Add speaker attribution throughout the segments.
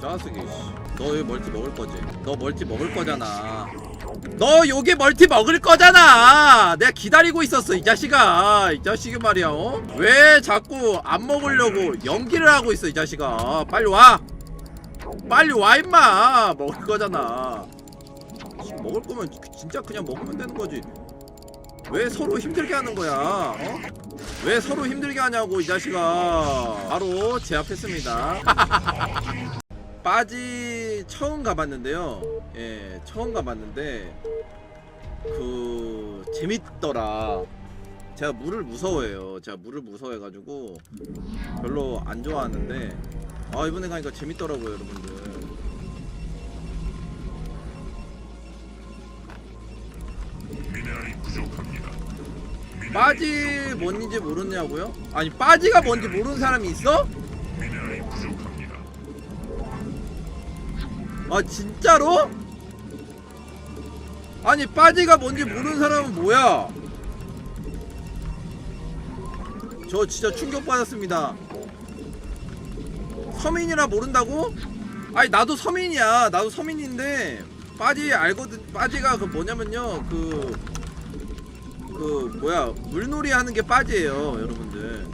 Speaker 1: 짜스기 너 여기 멀티 먹을 거지? 너 멀티 먹을 거잖아. 너 여기 멀티 먹을 거잖아! 내가 기다리고 있었어 이 자식아. 이 자식이 말이야 어? 왜 자꾸 안 먹으려고 연기를 하고 있어 이 자식아? 빨리 와. 빨리 와 임마. 먹을 거잖아. 지금 먹을 거면 진짜 그냥 먹으면 되는 거지. 왜 서로 힘들게 하는 거야 어? 왜 서로 힘들게 하냐고 이 자식아. 바로 제압했습니다 빠지 처음 가봤는데요 예 처음 가봤는데 그 재밌더라 제가 물을 무서워해요 제가 물을 무서워해가지고 별로 안 좋아하는데 아 이번에 가니까 재밌더라고요 여러분들. 빠지 뭔지 모르냐고요? 아니 빠지가 뭔지 모르는 사람이 있어? 아 진짜로? 아니 빠지가 뭔지 모르는 사람은 뭐야? 저 진짜 충격받았습니다. 서민이라 모른다고? 아니 나도 서민이야. 나도 서민인데 빠지 알거든. 빠지가 그 뭐냐면요. 그, 그 뭐야 물놀이 하는 게 빠지예요, 여러분들.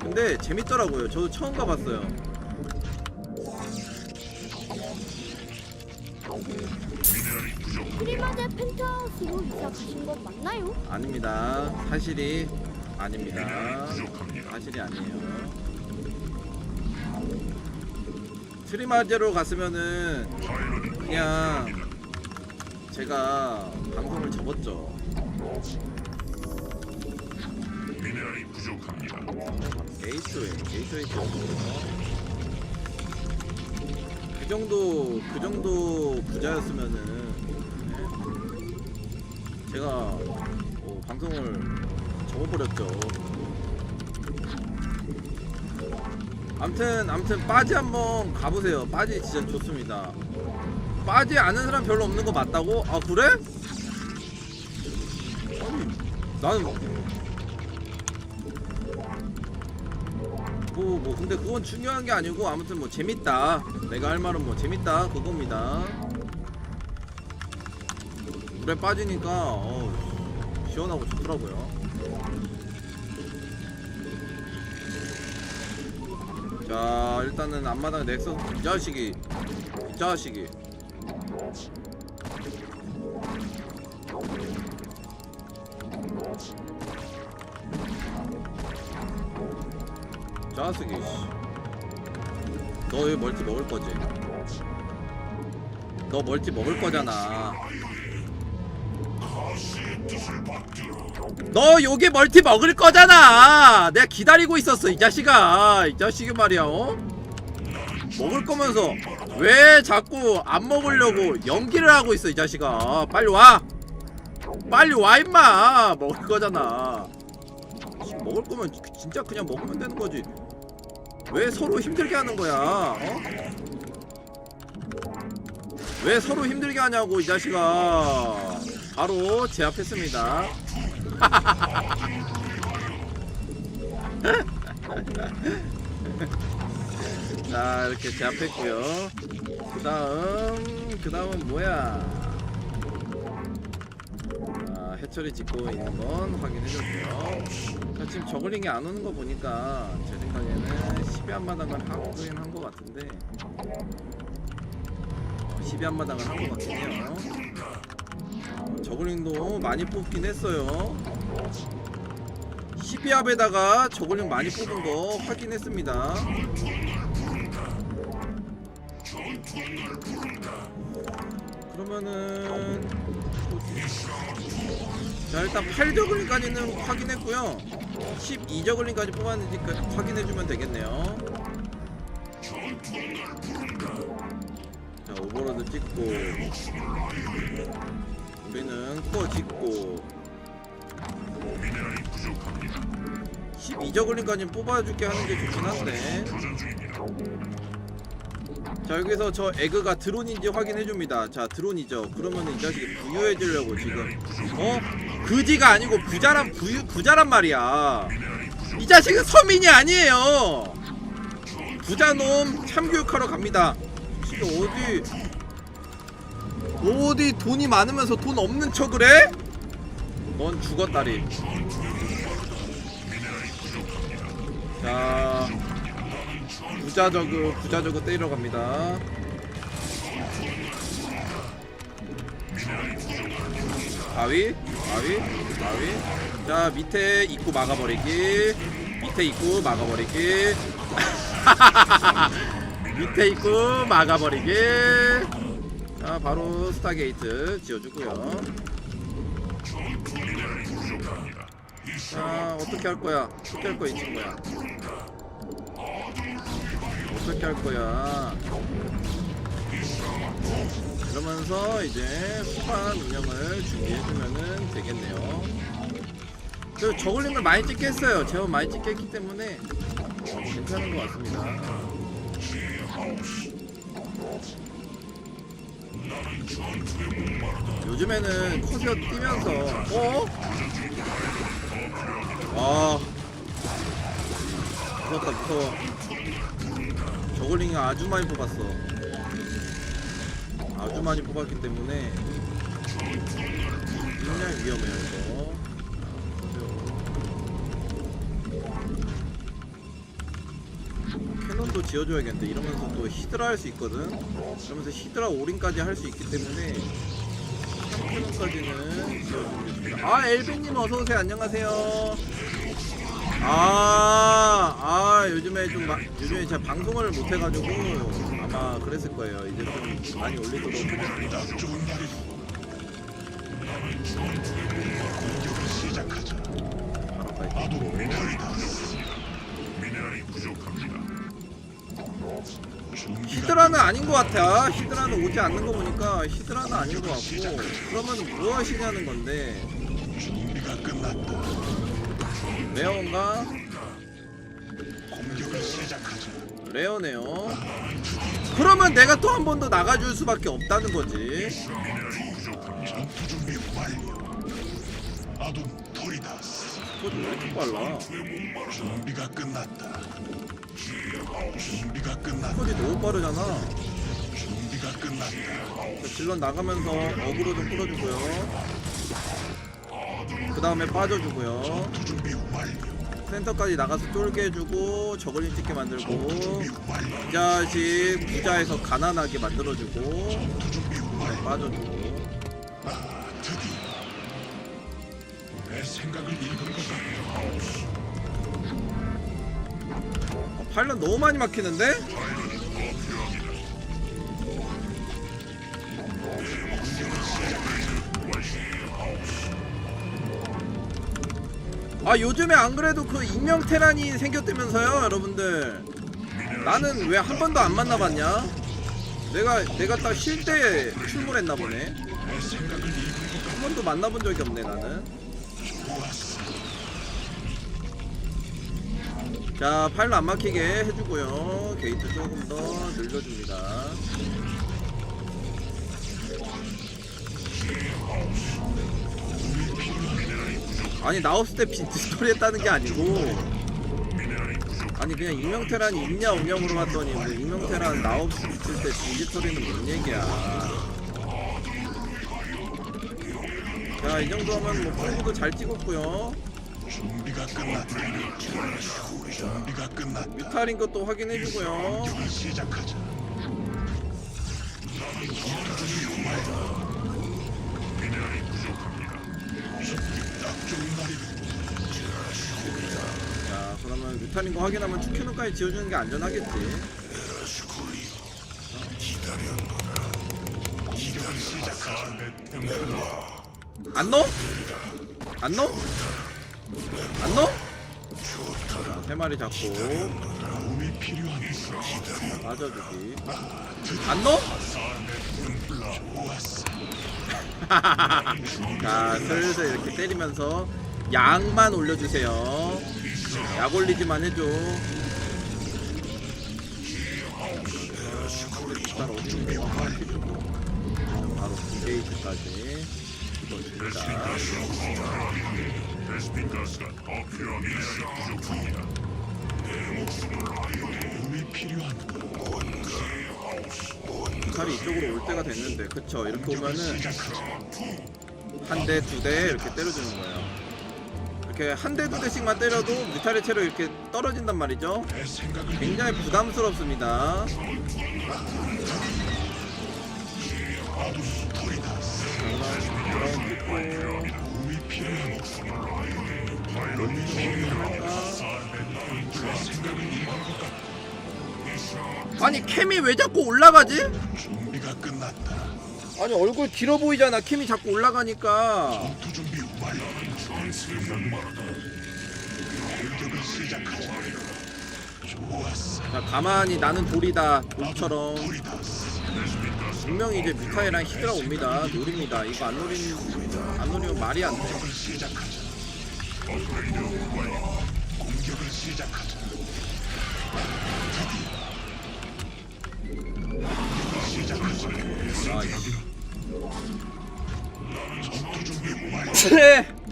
Speaker 1: 근데 재밌더라고요. 저도 처음 가봤어요.
Speaker 2: 프리마드 펜트하우스로 이사 가신 거 맞나요?
Speaker 1: 아닙니다. 사실이 아닙니다. 사실이 아니에요. 트리마제로 갔으면은 그냥. 제가 방송을 접었죠.
Speaker 3: 미네랄이 부족합니다.
Speaker 1: 게이트웨이, 게이트웨이 쪽으로. 그 정도, 그 정도 부자였으면은 네. 제가 어, 방송을 접어버렸죠. 암튼, 암튼 빠지 한번 가보세요. 빠지 진짜 좋습니다. 빠지 아는 사람 별로 없는 거 맞다고? 아 그래? 아니 나는 뭐, 뭐 근데 그건 중요한 게 아니고 아무튼 뭐 재밌다. 내가 할 말은 뭐 재밌다. 그겁니다. 물에 빠지니까 어, 시원하고 좋더라고요. 자 일단은 앞마당 넥서스 이 자식이 이 자식이 자식이 너 여기 멀티 먹을 거지? 너 멀티 먹을 거잖아. 너 여기 멀티 먹을 거잖아. 내가 기다리고 있었어 이 자식아. 이 자식이 말이야 어? 먹을 거면서 왜 자꾸 안 먹으려고 연기를 하고 있어 이 자식아? 빨리 와. 빨리 와 임마. 먹을 거잖아. 먹을 거면 진짜 그냥 먹으면 되는 거지 왜 서로 힘들게 하는 거야? 어? 왜 서로 힘들게 하냐고 이 자식아. 바로 제압했습니다. 자 이렇게 제압했고요. 그 다음 그 다음은 뭐야 자 해처리 짓고 있는 건 확인해줬고요. 자 지금 저글링이 안 오는 거 보니까 제 생각에는 12한마당을 하긴 한거 같은데. 12한마당을 한 거 같은데요. 저글링도 많이 뽑긴 했어요. 12합에다가 저글링 많이 뽑은 거 확인했습니다. 그러면은 자 일단 8저글링까지는 확인했고요 12저글링까지 뽑았는지까 확인해주면 되겠네요 자 오버로드 찍고 우리는 코어 짓고
Speaker 3: 미네랄이 부족합니다.
Speaker 1: 12저글링까지 뽑아줄게 하는 게 좋긴 한데. 자 여기서 저 에그가 드론인지 확인해줍니다 자 드론이죠 그러면 이 자식이 부유해지려고 지금 어? 그지가 아니고 부자란 부유 부자란 말이야.
Speaker 3: 이
Speaker 1: 자식은 서민이 아니에요 부자놈 참교육하러 갑니다. 지금 어디 어디 돈이 많으면서 돈 없는 척을 해? 넌 죽었다리. 자, 부자 저그 부자 저그 때리러 갑니다. 바위, 바위, 바위. 자 밑에 입구 막아버리기. 밑에 입구 막아버리기. 밑에 입구 막아버리기. 자 바로 스타게이트 지어주고요. 자 어떻게 할 거야? 어떻게 할 거야 이 친구야? 어떻게 할 거야? 그러면서 이제 후반 운영을 준비해주면은 되겠네요. 저 저글링을 많이 찍게 했어요. 제법 많이 찍게 했기 때문에 어, 괜찮은 것 같습니다. 요즘에는 커세어 뛰면서 어? 와 무섭다 무서워 저글링이 아주 많이 뽑았어. 아주 많이 뽑았기 때문에 굉장히 위험해요 이거. 캐논도 지어줘야겠는데 이러면서 또 히드라 할 수 있거든? 그러면서 히드라 올인까지 할 수 있기 때문에 캐논까지는 지어주겠습니다. 아 엘빈님 어서오세요. 안녕하세요 아, 아 요즘에 좀 마, 요즘에 제가 방송을 못 해가지고 아마 그랬을 거예요. 이제 좀 많이 올리도록 하겠습니다. 바로 히드라는 아닌 것 같아. 히드라는 오지 않는 거 보니까 히드라는 아닌 것 같고 그러면 뭐 하시냐는 건데
Speaker 3: 준비가 끝났다.
Speaker 1: 레어인가? 레어네요. 그러면 내가 또 한 번 더 나가줄 수밖에 없다는 거지. 빨라?
Speaker 3: 준비가
Speaker 1: 너무 빠르잖아.
Speaker 3: 준비가 끝났다.
Speaker 1: 자, 질럿 나가면서 어그로 좀 끌어주고요. 그 다음에 빠져주고요. 센터까지 나가서 쫄게 해주고 저글링 찍게 만들고
Speaker 3: 준비 완료.
Speaker 1: 이 자식 부자에서 가난하게 만들어주고. 빠져주고
Speaker 3: 아. 어,
Speaker 1: 파일럿 너무 많이 막히는데? 아 요즘에 안 그래도 그 익명 테란이 생겼다면서요 여러분들 나는 왜 한 번도 안 만나봤냐? 내가 내가 딱 쉴 때 출몰했나 보네 한 번도 만나본 적이 없네 나는. 자 파일럿 안 막히게 해주고요 게이트 조금 더 늘려줍니다 아니 나 없을 때 빈스토리 했다는 게 아니고 아니 그냥 익명테란이 있냐 없냐 물어봤더니 뭐 익명테란 나 없을 때 빈스토리는 뭔 얘기야 자이 정도 하면 뭐 프로도 잘 찍었고요
Speaker 3: 준비가 끝났다. 준비가 끝났다.
Speaker 1: 뮤탈인 것도 확인해주고요
Speaker 3: 시작하자.
Speaker 1: 자 그러면 뮤탈인 거 확인하면 축캐논까지 지어주는 게 안전하겠지. 안 넣어? 안 넣어? 안 넣어? 자, 세 마리 잡고. 빠져주기 안 넣어? 자 슬슬 이렇게 때리면서 약만 올려주세요 약 올리지만 해줘 일단 해주고 바로 게이트까지 찍어줍니다
Speaker 3: 베스핀 가스가 더 필요합니다. 미네랄이 부족합니다.
Speaker 1: 자
Speaker 3: 도움이 필요합니다.
Speaker 1: 뮤탈이 이쪽으로 올 때가 됐는데 그쵸 이렇게 오면은 한 대 두 대 이렇게 때려주는 거예요 이렇게 한 대 두 대씩만 때려도 뮤탈의 체력 이렇게 떨어진단 말이죠. 굉장히 부담스럽습니다. 아니 캠이 왜 자꾸 올라가지? 아니 얼굴 길어 보이잖아. 캠이 자꾸 올라가니까
Speaker 3: 완료 공격을 시작하자 좋았어
Speaker 1: 자 가만히 나는 돌이다. 돌처럼. 분명히 이제 뮤타이랑 히드라 옵니다. 노립니다. 이거 안 노리는 안 노리면 말이 안돼. 아.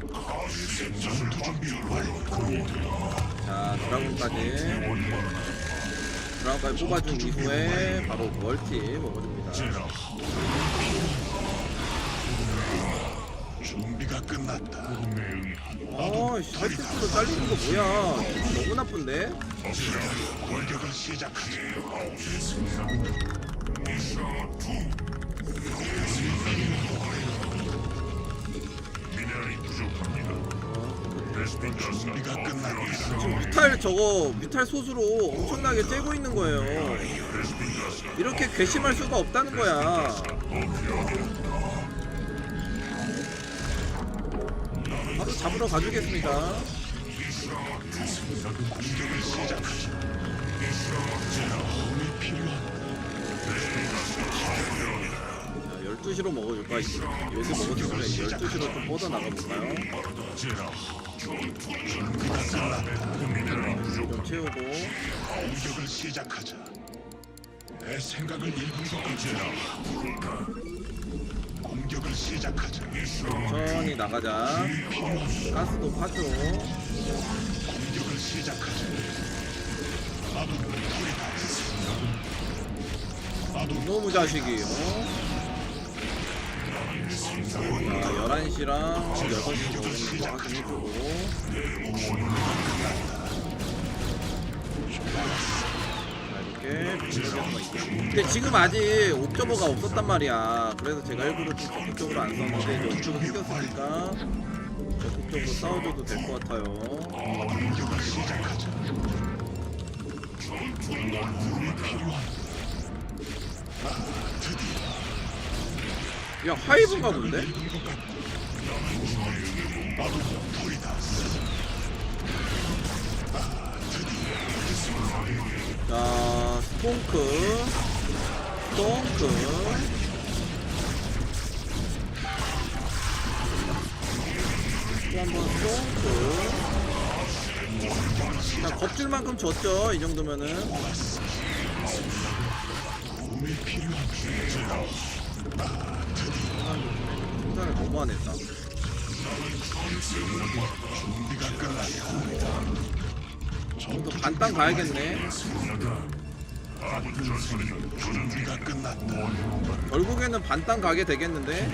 Speaker 1: 자 드라곤까지. 드라곤까지 뽑아준 이후에 바로 멀티 먹어줍니다.
Speaker 3: 준비가 끝났다.
Speaker 1: 어이씨 헬스도 잘리는 거 뭐야? 기분 너무 나쁜데?
Speaker 3: 공격을 시작하자 준비가 끝났다
Speaker 1: 지금 뮤탈 저거 뮤탈 소수로 엄청나게 째고 있는 거예요. 이렇게 괘씸할 수가 없다는 거야. 바로 잡으러 가주겠습니다.
Speaker 3: 공격을 시작하자 도움이 필요한
Speaker 1: 자 12시로 먹어줄까? 여기 먹었으면 12시로 좀 뻗어 나가볼까요? 좀 채우고.
Speaker 3: 공격을 시작하자. 내 생각을 읽은 것 같아. 공격을 시작하자.
Speaker 1: 천천히 나가자. 가스도 파죠
Speaker 3: 공격을 시작하자. 나도 돌이다 나도
Speaker 1: 이놈의 자식이 어? 자 11시랑 6시 먹는 거 확인해주고 자 이렇게 근데 지금 아직 옵저버가 없었단 말이야. 그래서 제가 일부러 좀 적극적으로 안 썼는데 이제 옵저버 생겼으니까 적극적으로 싸워줘도 될 것 같아요.
Speaker 3: 공
Speaker 1: 야 하이브가 뭔데? 자 스톤크. 또 한번 스톤크. 자 겁줄만큼 줬죠 이 정도면은 생산을 너무 안 했다 또 반땅 가야겠네. 결국에는 반땅 가게 되겠는데?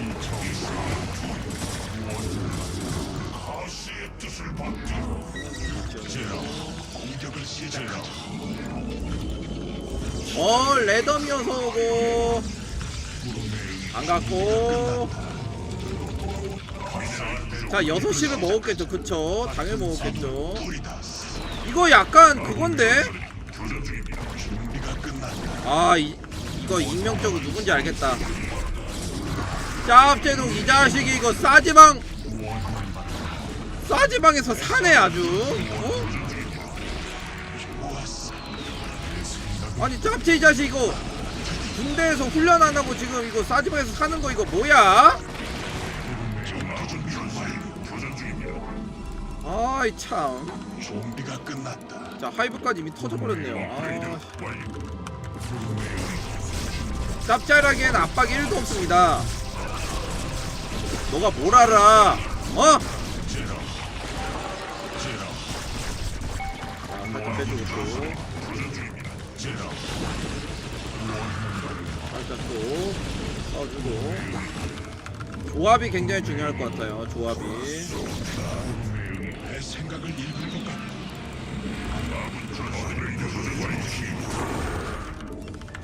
Speaker 1: 어 레덤이어서 오고. 안 갔고 자 6시를 먹었겠죠. 그쵸? 당연히 먹었겠죠. 이거 약간 그건데? 아 이, 이거 익명적으로 누군지 알겠다. 짭제동 이 자식이 이거 싸지방! 싸지방에서 사네 아주. 어? 아니 짭제 이 자식 이거 군대에서 훈련 안 하고 지금 이거 싸지방에서 사는 거 이거 뭐야? 아이 참.
Speaker 3: 준비가 끝났다
Speaker 1: 자 하이브까지 이미 터져버렸네요. 아. 짭짤하기엔 압박이 1도 없습니다. 너가 뭘 알아? 어? 자, 살짝 빼주고 또. 살짝 또 써주고 조합이 굉장히 중요할 것 같아요 조합이
Speaker 3: 내 생각을 읽은 것 같다.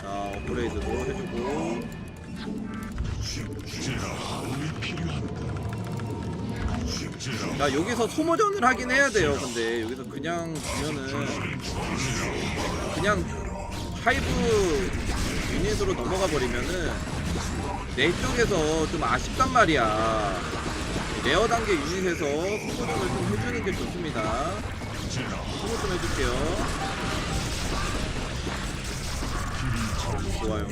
Speaker 1: 자 업그레이드도 해주고
Speaker 3: 제가 도움이 필요한다. 제가
Speaker 1: 자 여기서 소모전을 하긴 해야 돼요 근데 여기서 그냥 주면은 그냥 하이브 유닛으로 넘어가 버리면은 내 쪽에서 좀 아쉽단 말이야 레어 단계 유닛에서 소모전을 좀 해주는 게 좋습니다. 소모 좀 해줄게요. 좋아요.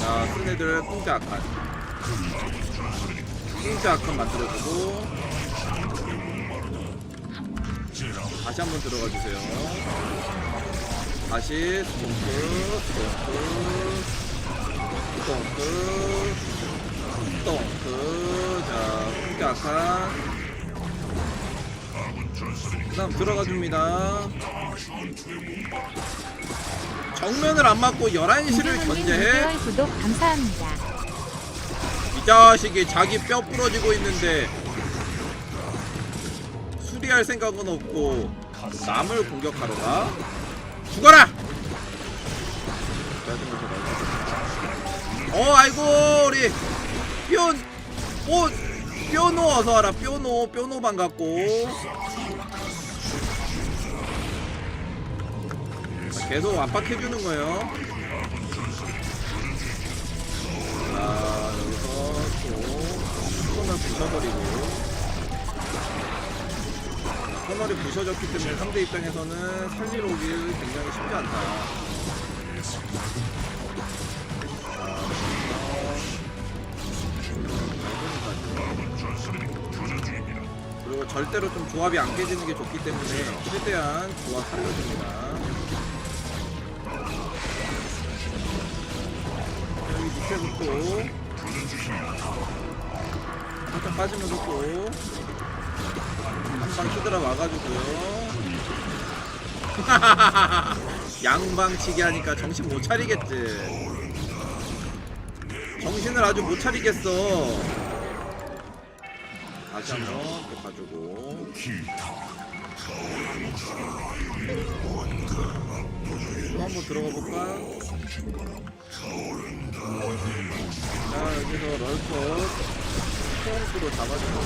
Speaker 1: 자 쓴애들 공짜 아칸. 공짜 아칸 만들어주고. 다시 한번 들어가 주세요. 다시 스톰프, 스톰프, 스톰프, 스톰프. 자, 흑약한. 그다음 들어가 줍니다. 정면을 안 맞고 11시를 견제해.
Speaker 4: 6개월 구독 감사합니다.
Speaker 1: 이 자식이 자기 뼈 부러지고 있는데 수리할 생각은 없고 남을 공격하러 가 죽어라! 어 아이고 우리 뼈 오, 뼈노 어서 와라. 뼈노 뼈노 반갑고. 자, 계속 압박해주는 거예요. 자 여기서 또 손을 부셔버리고. 터널이 부셔졌기 때문에 상대 입장에서는 살리러 오기 굉장히 쉽지 않다 그리고 절대로 좀 조합이 안 깨지는 게 좋기 때문에 최대한 조합 살려줍니다. 여기 밑에서 또 살짝 빠지면서 또 한방 히드라 와가지고요. 양방치기 하니까 정신 못 차리겠지. 정신을 아주 못 차리겠어 다시 한번 또 한번 들어가 볼까? 자 여기서 럴컷 포인트로 잡아주고.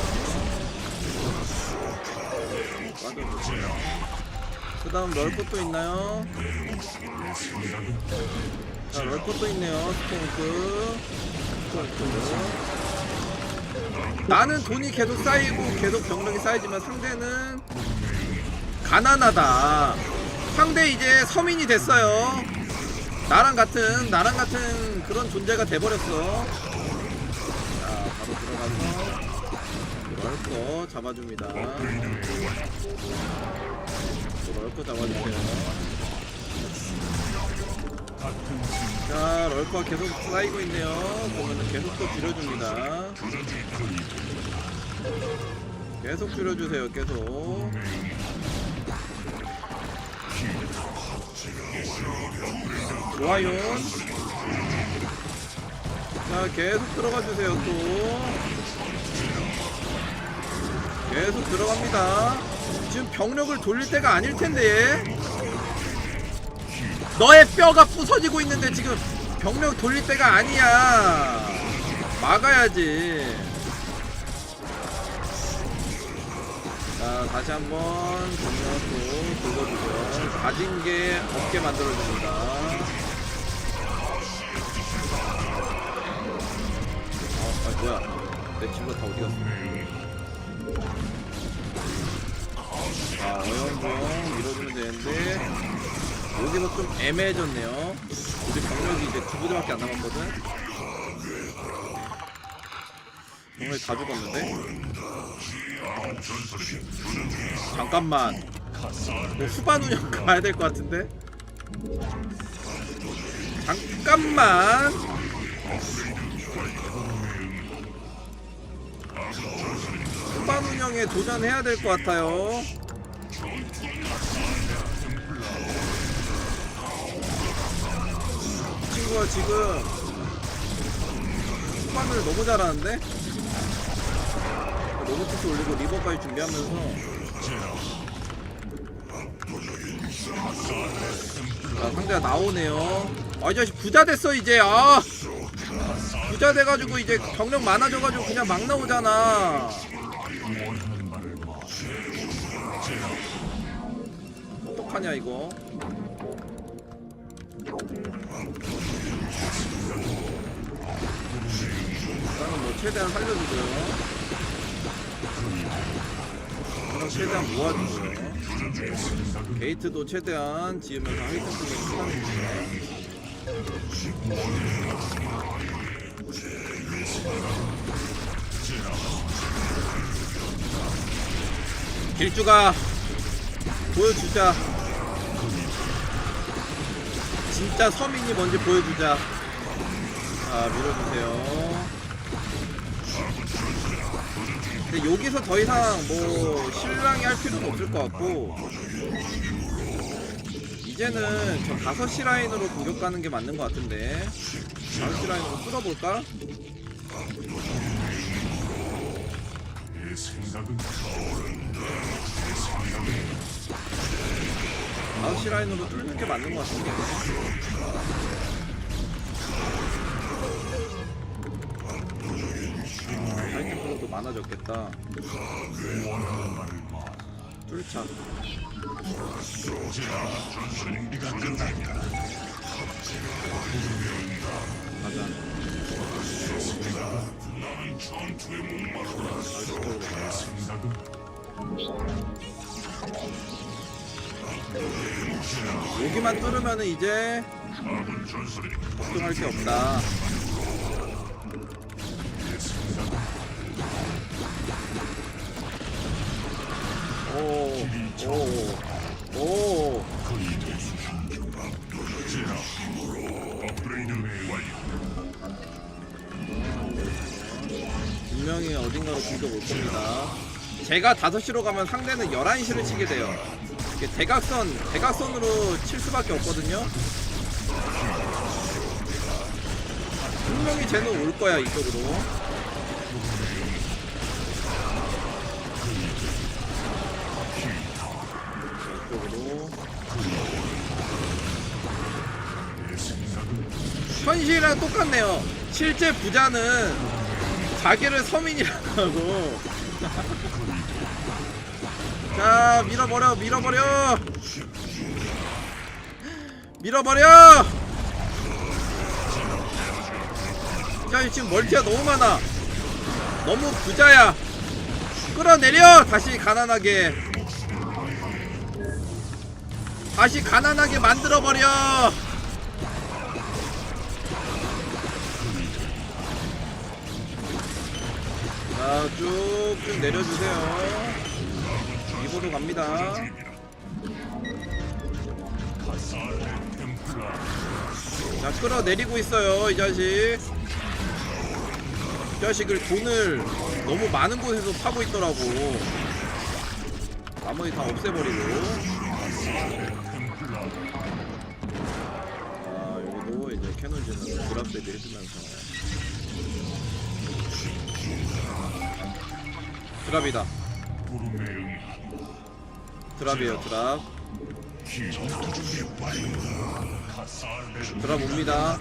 Speaker 1: 그 다음 럴컷도 있나요? 자 럴컷도 있네요. 스톤크. 스톤크 나는 돈이 계속 쌓이고 계속 병력이 쌓이지만 상대는 가난하다. 상대 이제 서민이 됐어요. 나랑 같은 나랑 같은 그런 존재가 돼버렸어. 자 바로 들어가서 럴거 잡아줍니다. 또 럴거 잡아주세요 자 럴커가 계속 쌓이고 있네요. 보면은 계속 또 줄여줍니다. 계속 줄여주세요 계속. 좋아요. 자 계속 들어가 주세요 또. 계속 들어갑니다. 지금 병력을 돌릴 때가 아닐 텐데 너의 뼈가 부서지고 있는데 지금 병력 돌릴 때가 아니야. 막아야지. 자 다시 한번 병력 또 긁어주죠 가진 게 없게 만들어줍니다. 어, 아 뭐야. 내 친구가 다 어디 갔어? 자 어영부영 밀어주면 되는데 여기서 좀 애매해졌네요. 우리 병력이 이제 두 부대밖에 안 남았거든. 병력이 다 죽었는데. 잠깐만. 뭐 후반 운영 가야 될 것 같은데. 잠깐만. 후반 운영에 도전해야 될 것 같아요. 이거 지금 후반을 너무 잘하는데? 로보틱스 올리고 리버까지 준비하면서 자 상대가 나오네요 아이 자식 부자 됐어 이제 아 부자 돼가지고 이제 경력 많아져가지고 그냥 막 나오잖아. 어떡하냐 이거 일단은 뭐 최대한 살려주고요. 그럼 최대한 모아주고요. 게이트도 최대한 지으면서 하이템 쪽에 시간을 길주가 보여주자. 진짜 서민이 뭔지 보여주자. 자 밀어주세요 근데 여기서 더 이상 뭐 신랑이 할 필요는 없을 것 같고 이제는 저 5시 라인으로 공격 가는 게 맞는 것 같은데 5시 라인으로 뚫어볼까?
Speaker 3: 내 생각은 타오른다. 내 생각은
Speaker 1: 9시 라인으로 뚫는 게 맞는 것 같은데 플러도 많아졌겠다. 뚫자. 가자 여기만 뚫으면은 이제 걱정할 게 없다 분명히 어딘가로 공격 올 겁니다. 제가 5시로 가면 상대는 11시를 치게 돼요. 이게 대각선, 대각선으로 칠 수밖에 없거든요. 분명히 쟤는 올 거야. 이쪽으로. 현실이랑 똑같네요. 실제 부자는 자기를 서민이라고 하고. 자, 밀어버려, 밀어버려! 밀어버려! 야, 지금 멀티가 너무 많아. 너무 부자야. 끌어내려! 다시 가난하게. 다시 가난하게 만들어버려! 자, 쭉쭉 내려주세요. 이보로 갑니다. 자, 끌어내리고 있어요, 이 자식. 이 자식을 돈을 너무 많은 곳에서 파고 있더라고. 나머지 다 없애버리고. 아, 여기도 이제 캐논즈는 드랍세드 해주면서. 드랍이다. 드랍이에요, 드랍. 드랍 옵니다.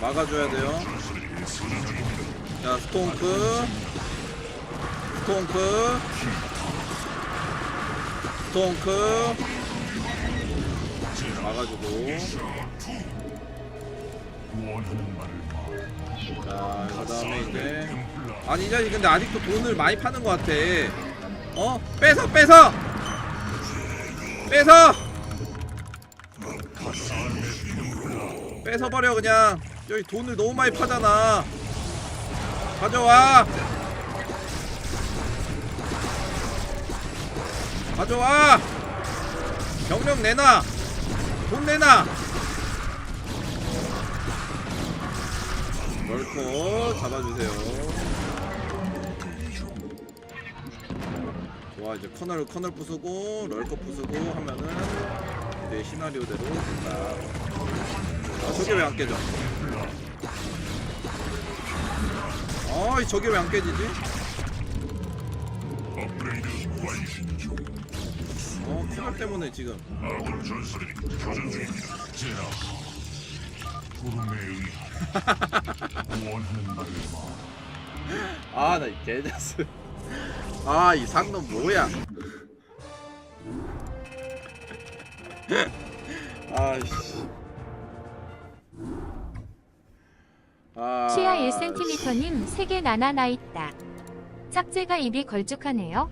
Speaker 1: 막아줘야 돼요. 자, 스톤크. 스톤크. 스톤크. 막아주고.
Speaker 3: 원하는 말을 마.
Speaker 1: 자, 그 다음에 이제. 아니, 이 자식 근데 아직도 돈을 많이 파는 것 같아. 어? 뺏어, 뺏어! 뺏어! 뺏어버려, 그냥. 여기 돈을 너무 많이 파잖아. 가져와! 가져와! 경력 내놔! 돈 내놔! 럴코 잡아주세요. 좋아 이제 커널 커널 부수고 럴코 부수고 하면은 내 시나리오대로 된다. 아, 저게 왜 안 깨져? 아, 저게 왜 안 깨지지? 어, 피가 때문에 지금.
Speaker 3: 아군 교전 중입니다. 제라. 구름에 의한.
Speaker 1: 아, 나 이 개자스. 아, 이 상놈 뭐야? 아씨. 아.
Speaker 4: 치아 1cm님 3개 나나나 있다. 짝제가 입이 걸쭉하네요.